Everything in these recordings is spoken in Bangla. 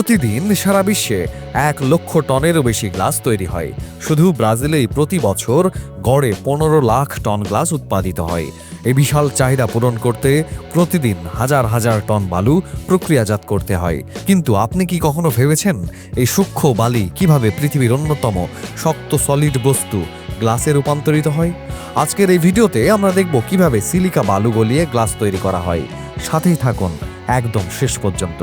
প্রতিদিন সারা বিশ্বে এক লক্ষ টনেরও বেশি গ্লাস তৈরি হয়। শুধু ব্রাজিলেই প্রতি বছর গড়ে পনেরো লাখ টন গ্লাস উৎপাদিত হয়। এই বিশাল চাহিদা পূরণ করতে প্রতিদিন হাজার হাজার টন বালু প্রক্রিয়াজাত করতে হয়। কিন্তু আপনি কি কখনো ভেবেছেন এই সূক্ষ্ম বালি কীভাবে পৃথিবীর অন্যতম শক্ত সলিড বস্তু গ্লাসে রূপান্তরিত হয়? আজকের এই ভিডিওতে আমরা দেখব কীভাবে সিলিকা বালু গলিয়ে গ্লাস তৈরি করা হয়। সাথেই থাকুন, একদম শেষ পর্যন্ত।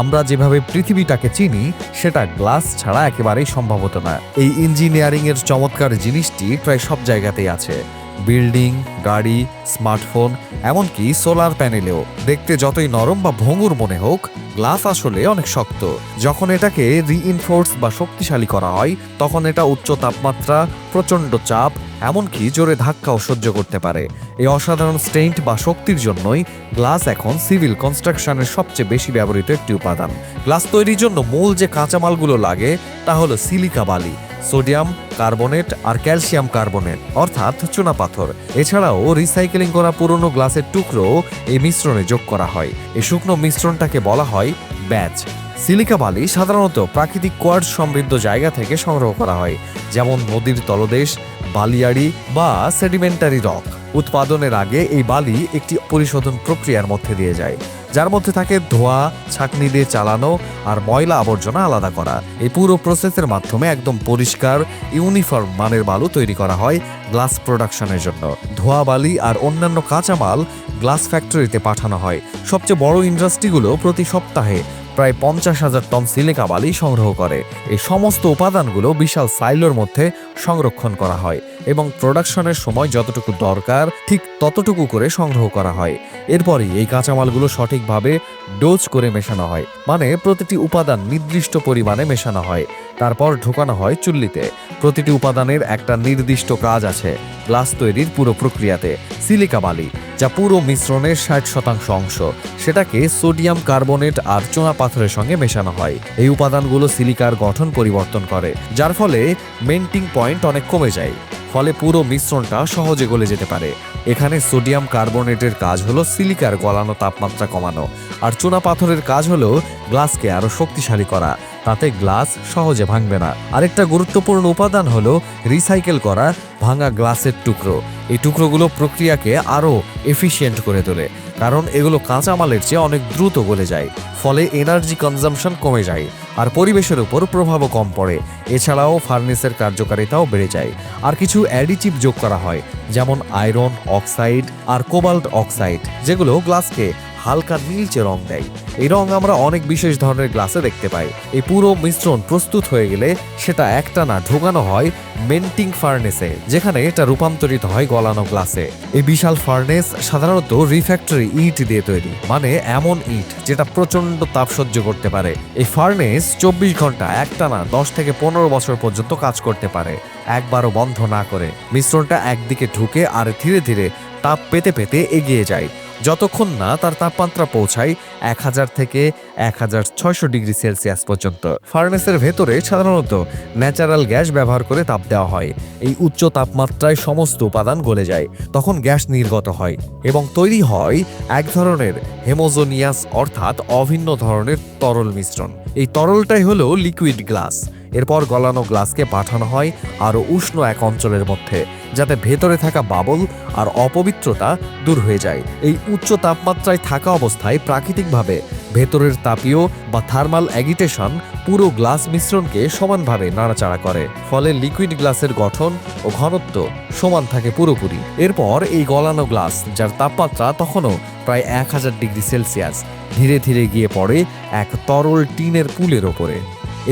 আমরা যেভাবে পৃথিবীটাকে চিনি, সেটা গ্লাস ছাড়া একেবারেই সম্ভবত না। এই ইঞ্জিনিয়ারিং এর চমৎকার জিনিসটি প্রায় সব জায়গাতেই আছে। বিল্ডিং, গাড়ি, স্মার্টফোন, এমনকি সোলার প্যানেলেও। দেখতে যতই নরম বা ভঙ্গুর মনে হোক, গ্লাস আসলে অনেক শক্ত। যখন এটাকে রিইনফোর্স বা শক্তিশালী করা হয়, তখন এটা উচ্চ তাপমাত্রা, প্রচণ্ড চাপ, এমনকি জোরে ধাক্কাও সহ্য করতে পারে। এই অসাধারণ স্টেইন্ট বা শক্তির জন্যই গ্লাস এখন সিভিল কনস্ট্রাকশনের সবচেয়ে বেশি ব্যবহৃত একটি উপাদান। গ্লাস তৈরির জন্য মূল যে কাঁচামালগুলো লাগে, তা হলো সিলিকা বালি। সোডিয়াম কার্বনেট আর ক্যালসিয়াম কার্বনেট, অর্থাৎ চুনাপাথর এছাড়াও রিসাইকেলিং করা পুরনো গ্লাসের টুকরো এই মিশ্রণে যোগ করা হয়। এই শুকনো মিশ্রণটাকে বলা হয় ব্যাচ। সিলিকা বালি সাধারণত প্রাকৃতিক কোয়ার্ড সমৃদ্ধ জায়গা থেকে সংগ্রহ করা হয়, যেমন নদীর তলদেশ, বালিয়াড়ি বা সেডিমেন্টারি রক। উৎপাদনের আগে এই বালি একটি পরিশোধন প্রক্রিয়ার মধ্যে দিয়ে যায়। যার মধ্যে থাকে ধোয়া, ছাকনি দিয়ে চালানো আর ময়লা আবর্জনা আলাদা করা। এই পুরো প্রসেসের মাধ্যমে একদম পরিষ্কার ইউনিফর্ম মানের বালু তৈরি করা হয় গ্লাস প্রোডাকশনের জন্য। ধোয়া বালি আর অন্যান্য কাঁচামাল গ্লাস ফ্যাক্টরিতে পাঠানো হয়। সবচেয়ে বড় ইন্ডাস্ট্রিগুলো প্রতি সপ্তাহে প্রায় পঞ্চাশ হাজার টন সিলিকা বালি সংগ্রহ করে। এই সমস্ত উপাদানগুলো বিশাল সাইলোর মধ্যে সংরক্ষণ করা হয়। এবং প্রোডাকশনের সময় যতটুকু দরকার, ঠিক ততটুকু করে সংগ্রহ করা হয়। এরপরই এই কাঁচামালগুলো সঠিকভাবে ডোজ করে মেশানো হয় মানে প্রতিটি উপাদান নির্দিষ্ট পরিমাণে মেশানো হয়। তারপর ঢোকানো হয় চুল্লিতে। প্রতিটি উপাদানের একটা নির্দিষ্ট কাজ আছে, গ্লাস তৈরির পুরো প্রক্রিয়াতে, সিলিকা বালি, যা পুরো মিশ্রণের ষাট শতাংশ অংশ। সেটাকে সোডিয়াম কার্বনেট আর চোনা পাথরের সঙ্গে মেশানো হয়। এই উপাদানগুলো সিলিকার গঠন পরিবর্তন করে, যার ফলে মেন্টিং পয়েন্ট অনেক কমে যায়। ফলে পুরো মিশ্রণটা সহজে গলে যেতে পারে। এখানে সোডিয়াম কার্বনেটের কাজ হলো সিলিকার গলানো তাপমাত্রা কমানো। আর চুনা পাথরের কাজ হলো গ্লাসকে আরও শক্তিশালী করা। তাতে গ্লাস সহজে ভাঙবে না। আরেকটা গুরুত্বপূর্ণ উপাদান হলো রিসাইকেল করা ভাঙা গ্লাসের টুকরো। এই টুকরোগুলো প্রক্রিয়াকে আরও এফিশিয়েন্ট করে তোলে, কারণ এগুলো কাঁচামালের চেয়ে অনেক দ্রুত গলে যায়, ফলে এনার্জি কনজামশন কমে যায় আর পরিবেশের উপর প্রভাবও কম পড়ে। এছাড়াও ফার্নেসের কার্যকারিতাও বেড়ে যায়। আর কিছু অ্যাডিটিভ যোগ করা হয়, যেমন আয়রন অক্সাইড আর কোবাল্ট অক্সাইড, যেগুলো গ্লাসকে হালকা নীলচে রং দেয়। এই রং আমরা অনেক বিশেষ ধরনের গ্লাসে দেখতে পাই। এই পুরো মিশ্রণ প্রস্তুত হয়ে গেলে সেটা একটানা ঢোকানো হয় মেন্টিং ফার্নেসে, যেখানে এটা রূপান্তরিত হয় গলানো গ্লাসে। এই বিশাল ফার্নেস সাধারণত রিফ্যাক্টরি ইট দিয়ে তৈরি মানে এমন ইট যেটা প্রচণ্ড তাপ সহ্য করতে পারে। এই ফার্নেস চব্বিশ ঘণ্টা একটানা দশ থেকে পনেরো বছর পর্যন্ত কাজ করতে পারে, একবারও বন্ধ না করে। মিশ্রণটা একদিকে ঢুকে আর ধীরে ধীরে তাপ পেতে পেতে এগিয়ে যায়। যতক্ষণ না তার তাপমাত্রা পৌঁছায় এক হাজার থেকে এক হাজার ছয়শো ডিগ্রি সেলসিয়াস পর্যন্ত। ফার্নেসের ভেতরে সাধারণত ন্যাচারাল গ্যাস ব্যবহার করে তাপ দেওয়া হয়। এই উচ্চ তাপমাত্রায় সমস্ত উপাদান গলে যায়। তখন গ্যাস নির্গত হয় এবং তৈরি হয় এক ধরনের হেমোজোনিয়াস অর্থাৎ অভিন্ন ধরনের তরল মিশ্রণ। এই তরলটাই হলো লিকুইড গ্লাস। এরপর গলানো গ্লাসকে পাঠানো হয় আরও উষ্ণ এক অঞ্চলের মধ্যে। যাতে ভেতরে থাকা বাবল আর অপবিত্রতা দূর হয়ে যায়। এই উচ্চ তাপমাত্রায় থাকা অবস্থায় প্রাকৃতিকভাবে ভেতরের তাপীয় বা থার্মাল অ্যাগিটেশন পুরো গ্লাস মিশ্রণকে সমানভাবে নাড়াচাড়া করে, ফলে লিকুইড গ্লাসের গঠন ও ঘনত্ব সমান থাকে পুরোপুরি। এরপর এই গলানো গ্লাস, যার তাপমাত্রা তখনও প্রায় এক হাজার ডিগ্রি সেলসিয়াস, ধীরে ধীরে গিয়ে পড়ে এক তরল টিনের পুলের ওপরে।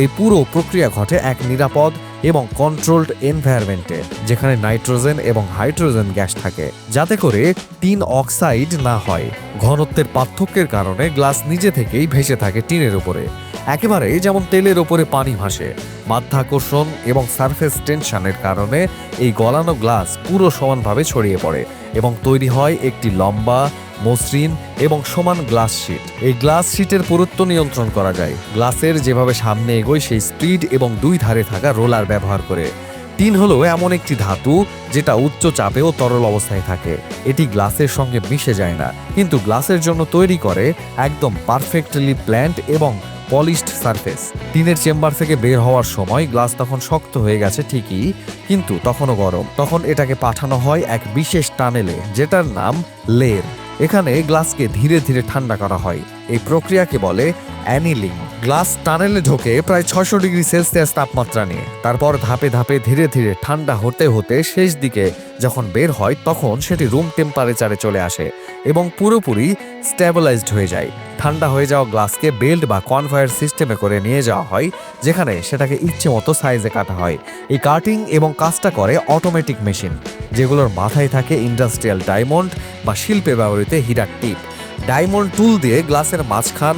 এই পুরো প্রক্রিয়া ঘটে এক নিরাপদ এবং কন্ট্রোলড এনভায়রনমেন্টে যেখানে নাইট্রোজেন এবং হাইড্রোজেন গ্যাস থাকে। যাতে করে টিন অক্সাইড না হয়। ঘনত্বের পার্থক্যের কারণে গ্লাস নিজে থেকেই ভেসে থাকে টিনের উপরে। একেবারে যেমন তেলের ওপরে পানি ভাসে, মাধ্যাকর্ষণ এবং সারফেস টেনশনের কারণে এই গলানো গ্লাস পুরো সমানভাবে ছড়িয়ে পড়ে এবং তৈরি হয় একটি লম্বা মসৃণ এবং সমান গ্লাস শিট। এই গ্লাস শিটের পুরুত্ব নিয়ন্ত্রণ করা যায়। গ্লাসের যেভাবে সামনে এগোয়, সেই স্পিড এবং দুই ধারে থাকা রোলার ব্যবহার করে। টিন হলো এমন একটি ধাতু যেটা উচ্চ চাপেও তরল অবস্থায় থাকে। এটি গ্লাসের সঙ্গে মিশে যায় না, কিন্তু গ্লাসের জন্য তৈরি করে একদম পারফেক্টলি প্ল্যান্ট এবং পলিশড সারফেস। টিনের চেম্বার থেকে বের হওয়ার সময় গ্লাস তখন শক্ত হয়ে গেছে ঠিকই, কিন্তু তখনও গরম। তখন এটাকে পাঠানো হয় এক বিশেষ টানেলে, যেটার নাম লের এখানে গ্লাসকে ধীরে ধীরে ঠান্ডা করা হয়। এই প্রক্রিয়াকে বলে অ্যানিলিং। গ্লাস টানেলে ঢোকে প্রায় ছশো ডিগ্রি সেলসিয়াস তাপমাত্রা নিয়ে। তারপর ধাপে ধাপে ধীরে ধীরে ঠান্ডা হতে হতে শেষ দিকে যখন বের হয়, তখন সেটি রুম টেম্পারেচারে চলে আসে এবং পুরোপুরি স্ট্যাবিলাইজড হয়ে যায়। ঠান্ডা হয়ে যাওয়া গ্লাসকে বেল্ট বা কনভায়ার সিস্টেমে করে নিয়ে যাওয়া হয়, যেখানে সেটাকে ইচ্ছে মতো সাইজে কাটা হয়। এই কাটিং এবং কাজটা করে অটোমেটিক মেশিন, যেগুলোর মাথায় থাকে ইন্ডাস্ট্রিয়াল ডায়মন্ড বা শিল্পে ব্যবহৃত হীরার টিপ। ডায়মন্ড টুল দিয়ে গ্লাসের মাঝখান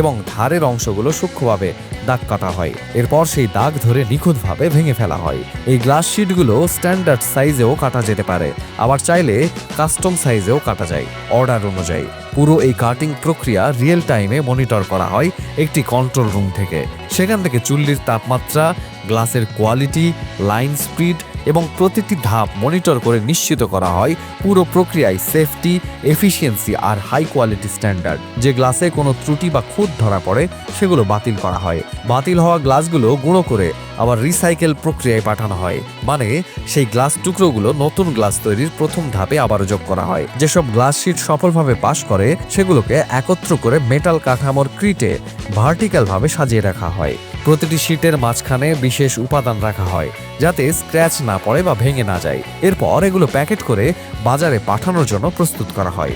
এবং ধারের অংশগুলো সূক্ষ্মভাবে দাগ কাটা হয়। এরপর সেই দাগ ধরে নিখুঁতভাবে ভেঙে ফেলা হয়। এই গ্লাস শিটগুলো স্ট্যান্ডার্ড সাইজেও কাটা যেতে পারে। আবার চাইলে কাস্টম সাইজেও কাটা যায়। অর্ডার অনুযায়ী। পুরো এই কাটিং প্রক্রিয়া রিয়েল টাইমে মনিটর করা হয় একটি কন্ট্রোল রুম থেকে। সেখান থেকে চুল্লির তাপমাত্রা গ্লাসের কোয়ালিটি লাইন স্পিড এবং প্রতিটি ধাপ মনিটর করে নিশ্চিত করা হয় পুরো প্রক্রিয়ায় সেফটি, এফিসিয়েন্সি আর হাই কোয়ালিটি স্ট্যান্ডার্ড। যে গ্লাসে কোনো ত্রুটি বা খুঁত ধরা পড়ে, সেগুলো বাতিল করা হয়। বাতিল হওয়া গ্লাসগুলো গুঁড়ো করে আবার রিসাইকেল প্রক্রিয়ায় পাঠানো হয়। মানে সেই গ্লাস টুকরোগুলো নতুন গ্লাস তৈরির প্রথম ধাপে আবারও যোগ করা হয়। যেসব গ্লাস শিট সফলভাবে পাশ করে, সেগুলোকে একত্র করে মেটাল কাঠামোর ক্রিটে ভার্টিক্যালভাবে সাজিয়ে রাখা হয়। প্রতিটি শিটের মাঝখানে বিশেষ উপাদান রাখা হয়, যাতে স্ক্র্যাচ না পড়ে বা ভেঙে না যায়। এরপর এগুলো প্যাকেট করে বাজারে পাঠানোর জন্য প্রস্তুত করা হয়।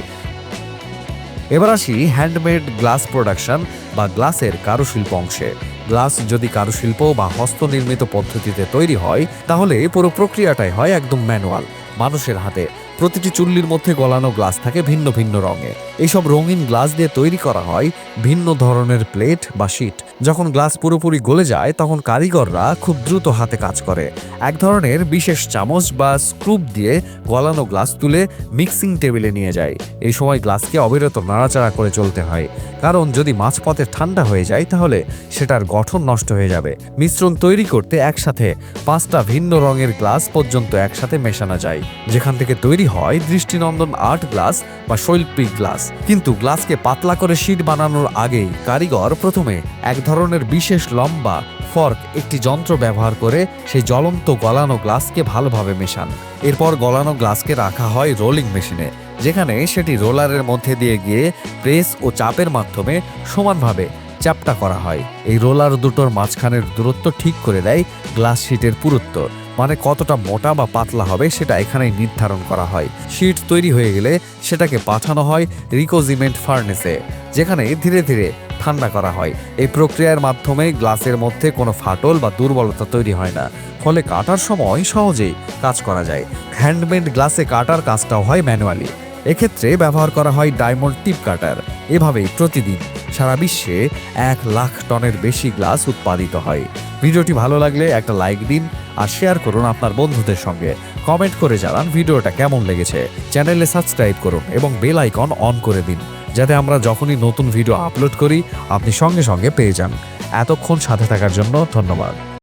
এবার আসি হ্যান্ডমেড গ্লাস প্রোডাকশন বা গ্লাসের কারুশিল্প অংশে। গ্লাস যদি কারুশিল্প বা হস্তনির্মিত পদ্ধতিতে তৈরি হয়, তাহলে পুরো প্রক্রিয়াটাই হয় একদম ম্যানুয়াল, মানুষের হাতে। প্রতিটি চুল্লির মধ্যে গলানো গ্লাস থাকে ভিন্ন ভিন্ন রঙে। এইসব রঙিন গ্লাস দিয়ে তৈরি করা হয় ভিন্ন ধরনের প্লেট বা শিট। যখন গ্লাস পুরোপুরি গলে যায়, তখন কারিগররা খুব দ্রুত হাতে কাজ করে। এক ধরনের বিশেষ চামচ বা স্ক্রুপ দিয়ে গলানো গ্লাস তুলে মিক্সিং টেবিলে নিয়ে যায়। এই সময় গ্লাসকে অবিরত নাড়াচাড়া করে চলতে হয়। কারণ যদি মাঝপথে ঠান্ডা হয়ে যায়, তাহলে সেটার গঠন নষ্ট হয়ে যাবে। মিশ্রণ তৈরি করতে একসাথে পাঁচটা ভিন্ন রঙের গ্লাস পর্যন্ত একসাথে মেশানো যায়। যেখান থেকে তৈরি হয় দৃষ্টিনন্দন আর্ট গ্লাস বা শৈল্পিক গ্লাস। কিন্তু গ্লাসকে পাতলা করে শীট বানানোর আগেই কারিগর প্রথমে এক ধরনের বিশেষ লম্বা ফর্ক একটি যন্ত্র ব্যবহার করে সেই জ্বলন্ত গলানো গ্লাসকে ভালোভাবে মেশান। এরপর গলানো গ্লাসকে রাখা হয় রোলিং মেশিনে, যেখানে সেটি রোলারের মধ্যে দিয়ে গিয়ে প্রেস ও চাপের মাধ্যমে সমানভাবে চ্যাপটা করা হয়। এই রোলার দুটোর মাঝখানের দূরত্ব ঠিক করে দেয় গ্লাস শিটের পুরুত্ব। মানে কতটা মোটা বা পাতলা হবে সেটা এখানেই নির্ধারণ করা হয়। শিট তৈরি হয়ে গেলে সেটাকে পাঠানো হয় রিকোজিমেন্ট ফার্নেসে, যেখানে ধীরে ধীরে ঠান্ডা করা হয়। এই প্রক্রিয়ার মাধ্যমে গ্লাসের মধ্যে কোনো ফাটল বা দুর্বলতা তৈরি হয় না, ফলে কাটার সময় সহজেই কাজ করা যায়। হ্যান্ডমেড গ্লাসে কাটার কাজটাও হয় ম্যানুয়ালি। এক্ষেত্রে ব্যবহার করা হয় ডায়মন্ড টিপ কাটার। এভাবেই প্রতিদিন সারা বিশ্বে এক লাখ টনের বেশি গ্লাস উৎপাদিত হয়। ভিডিওটি ভালো লাগলে একটা লাইক দিন আর শেয়ার করুন আপনার বন্ধুদের সঙ্গে। কমেন্ট করে জানান ভিডিওটা কেমন লেগেছে। চ্যানেলে সাবস্ক্রাইব করুন এবং বেল আইকন অন করে দিন, যাতে আমরা যখনই নতুন ভিডিও আপলোড করি, আপনি সঙ্গে সঙ্গে পেয়ে যান। এতক্ষণ সাথে থাকার জন্য ধন্যবাদ।